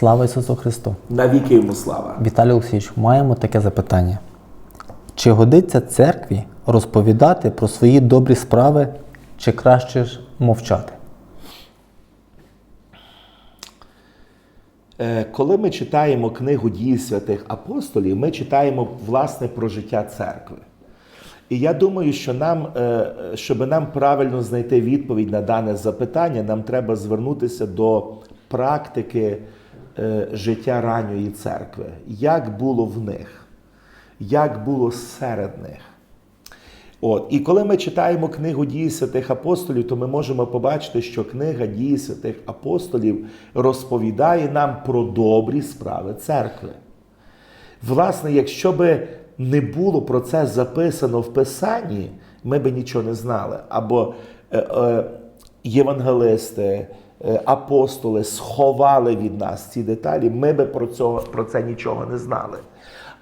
Слава Ісусу Христу! Навіки йому слава. Віталій Олексійович, маємо таке запитання. Чи годиться церкві розповідати про свої добрі справи, чи краще ж мовчати? Е, Коли ми читаємо книгу дії святих апостолів, ми читаємо власне про життя церкви. І я думаю, що нам, е, щоб нам правильно знайти відповідь на дане запитання, нам треба звернутися до практики життя ранньої церкви. Як було в них, як було серед них. От. І коли ми читаємо книгу дії святих апостолів, то ми можемо побачити, що книга дії святих апостолів розповідає нам про добрі справи церкви. Власне, якщо би не було про це записано в Писанні, ми би нічого не знали. Або е, е, євангелисти, е, апостоли сховали від нас ці деталі, ми би про, цього, про це нічого не знали.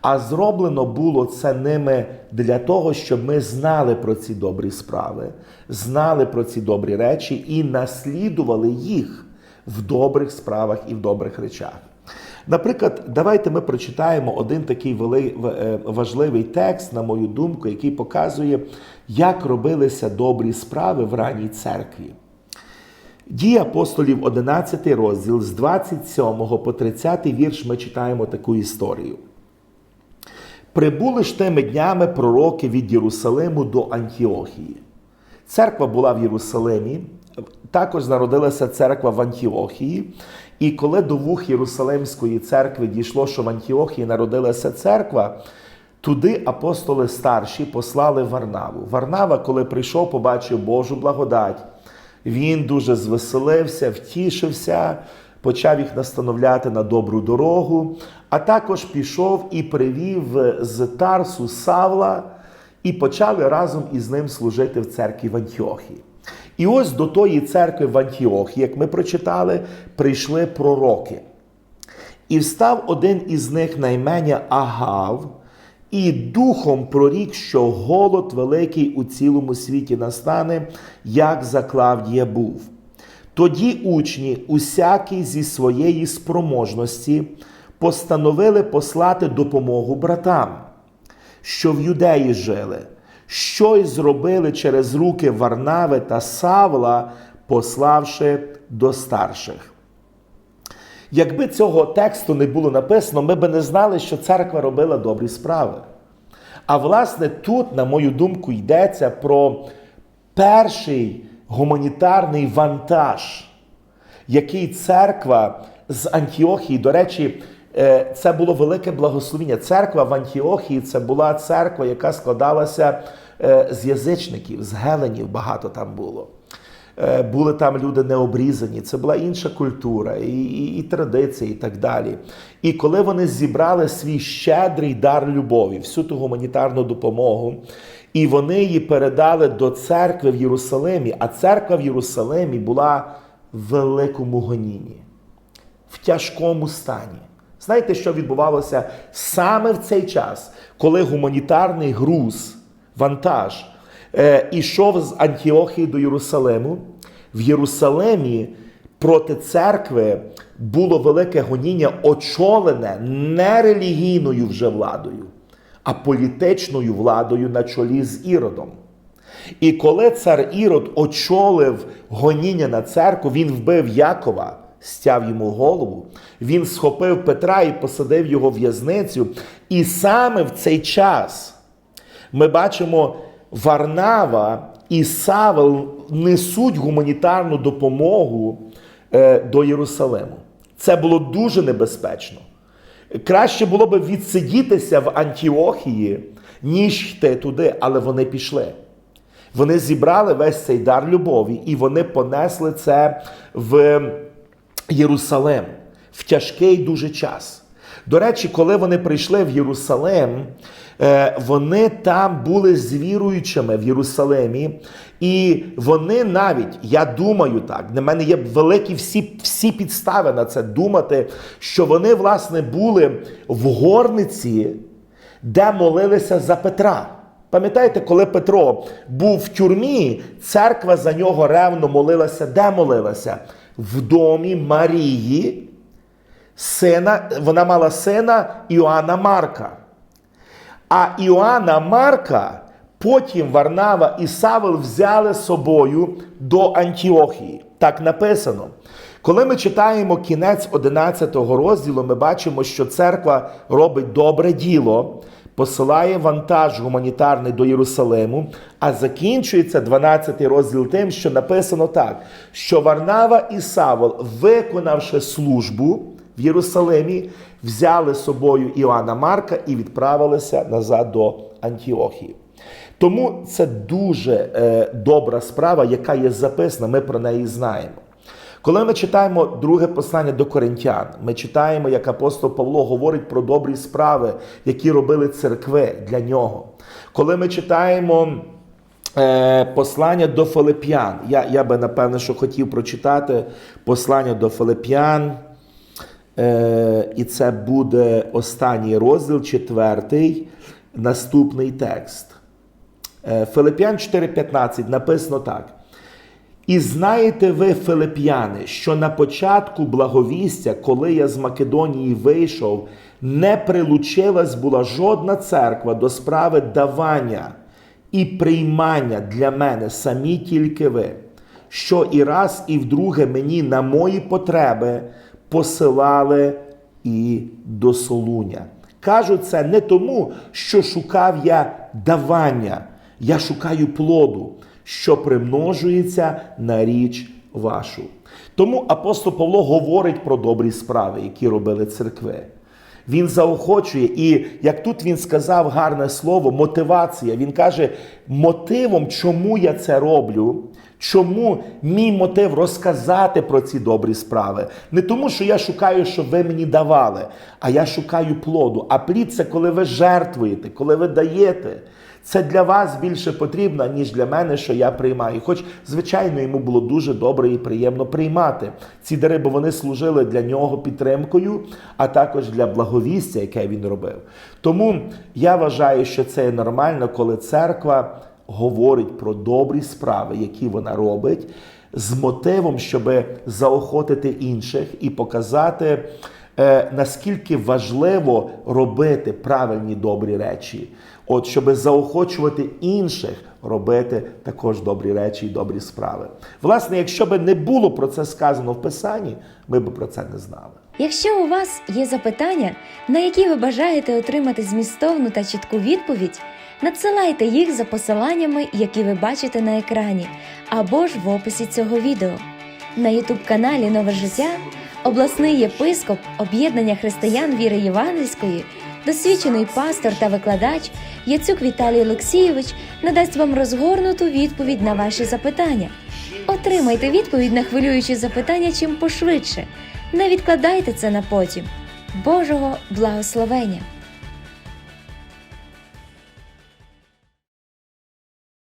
А зроблено було це ними для того, щоб ми знали про ці добрі справи, знали про ці добрі речі і наслідували їх в добрих справах і в добрих речах. Наприклад, давайте ми прочитаємо один такий е, важливий текст, на мою думку, який показує, як робилися добрі справи в ранній церкві. Дії апостолів, 11 розділ, з 27 по 30 вірш ми читаємо таку історію. Прибули ж тими днями пророки від Єрусалиму до Антіохії. Церква була в Єрусалимі, також народилася церква в Антіохії. І коли до вух Єрусалимської церкви дійшло, що в Антіохії народилася церква, туди апостоли старші послали Варнаву. Варнава, коли прийшов, побачив Божу благодать. Він дуже звеселився, втішився, почав їх настановляти на добру дорогу, а також пішов і привів з Тарсу Савла, і почали разом із ним служити в церкві в Антіохії. І ось до тої церкви в Антіохії, як ми прочитали, прийшли пророки. І встав один із них на ім'я Агав, і духом прорік, що голод великий у цілому світі настане, як за Клавдія був. Тоді учні, усякий зі своєї спроможності, постановили послати допомогу братам, що в юдеї жили, що й зробили через руки Варнави та Савла, пославши до старших. Якби цього тексту не було написано, ми б не знали, що церква робила добрі справи. А власне, тут, на мою думку, йдеться про перший гуманітарний вантаж, який церква з Антіохії, до речі, е, це було велике благословіння. Церква в Антіохії це була церква, яка складалася е, з язичників, з геленів багато там було. Е, Були там люди необрізані, це була інша культура, і, і, і традиції, і так далі. І коли вони зібрали свій щедрий дар любові, всю ту гуманітарну допомогу, і вони її передали до церкви в Єрусалимі, а церква в Єрусалимі була в великому гонінні, в тяжкому стані. Знаєте, що відбувалося саме в цей час, коли гуманітарний груз, вантаж ішов з Антіохії до Єрусалиму. В Єрусалимі проти церкви було велике гоніння, очолене не релігійною вже владою, а політичною владою на чолі з Іродом. І коли цар Ірод очолив гоніння на церкву, він вбив Якова, стяв йому голову, він схопив Петра і посадив його в'язницю. І саме в цей час ми бачимо, Варнава і Савел несуть гуманітарну допомогу е, до Єрусалиму. Це було дуже небезпечно. Краще було б відсидітися в Антіохії, ніж йти туди, але вони пішли. Вони зібрали весь цей дар любові, і вони понесли це в Єрусалим в тяжкий дуже час. До речі, коли вони прийшли в Єрусалим, е, вони там були з віруючими в Єрусалимі, і вони навіть, я думаю так, для мене є великі всі, всі підстави на це думати, що вони, власне, були в горниці, де молилися за Петра. Пам'ятаєте, коли Петро був в тюрмі, церква за нього ревно молилася. Де молилася? В домі Марії, сина, вона мала сина Іоанна Марка. А Іоанна Марка потім Варнава і Савел взяли з собою до Антіохії. Так написано. Коли ми читаємо кінець 11 розділу, ми бачимо, що церква робить добре діло, посилає вантаж гуманітарний до Єрусалиму, а закінчується 12 розділ тим, що написано так: що Варнава і Савел, виконавши службу в Єрусалимі, взяли з собою Іоанна Марка і відправилися назад до Антіохії. Тому це дуже е, добра справа, яка є записана, ми про неї знаємо. Коли ми читаємо друге послання до коринтян, ми читаємо, як апостол Павло говорить про добрі справи, які робили церкви для нього. Коли ми читаємо е, послання до Филип'ян, я, я би напевно, що хотів прочитати послання до Филип'ян. Е, і це буде останній розділ, четвертий, наступний текст. Е, Филип'ян 4:15 написано так. І знаєте ви, филип'яни, що на початку благовістя, коли я з Македонії вийшов, не прилучилась була жодна церква до справи давання і приймання для мене самі тільки ви, що і раз, і вдруге мені на мої потреби посилали і до Солуня. Кажу це не тому, що шукав я давання, я шукаю плоду, що примножується на річ вашу. Тому апостол Павло говорить про добрі справи, які робили церкви. Він заохочує, і як тут він сказав гарне слово, мотивація. Він каже, мотивом, чому я це роблю, чому мій мотив розказати про ці добрі справи. Не тому, що я шукаю, щоб ви мені давали, а я шукаю плоду. А плід це коли ви жертвуєте, коли ви даєте. Це для вас більше потрібно, ніж для мене, що я приймаю. Хоч, звичайно, йому було дуже добре і приємно приймати ці дари, бо вони служили для нього підтримкою, а також для благовістя, яке він робив. Тому я вважаю, що це є нормально, коли церква говорить про добрі справи, які вона робить, з мотивом, щоб заохотити інших і показати. е, Наскільки важливо робити правильні добрі речі, от щоб заохочувати інших робити також добрі речі і добрі справи. Власне, якщо би не було про це сказано в Писанні, ми б про це не знали. Якщо у вас є запитання, на які ви бажаєте отримати змістовну та чітку відповідь, надсилайте їх за посиланнями, які ви бачите на екрані, або ж в описі цього відео. На Ютуб-каналі Нове життя обласний єпископ об'єднання християн віри Євангельської, досвідчений пастор та викладач Яцюк Віталій Олексійович надасть вам розгорнуту відповідь на ваші запитання. Отримайте відповідь на хвилюючі запитання чим пошвидше. Не відкладайте це на потім. Божого благословення!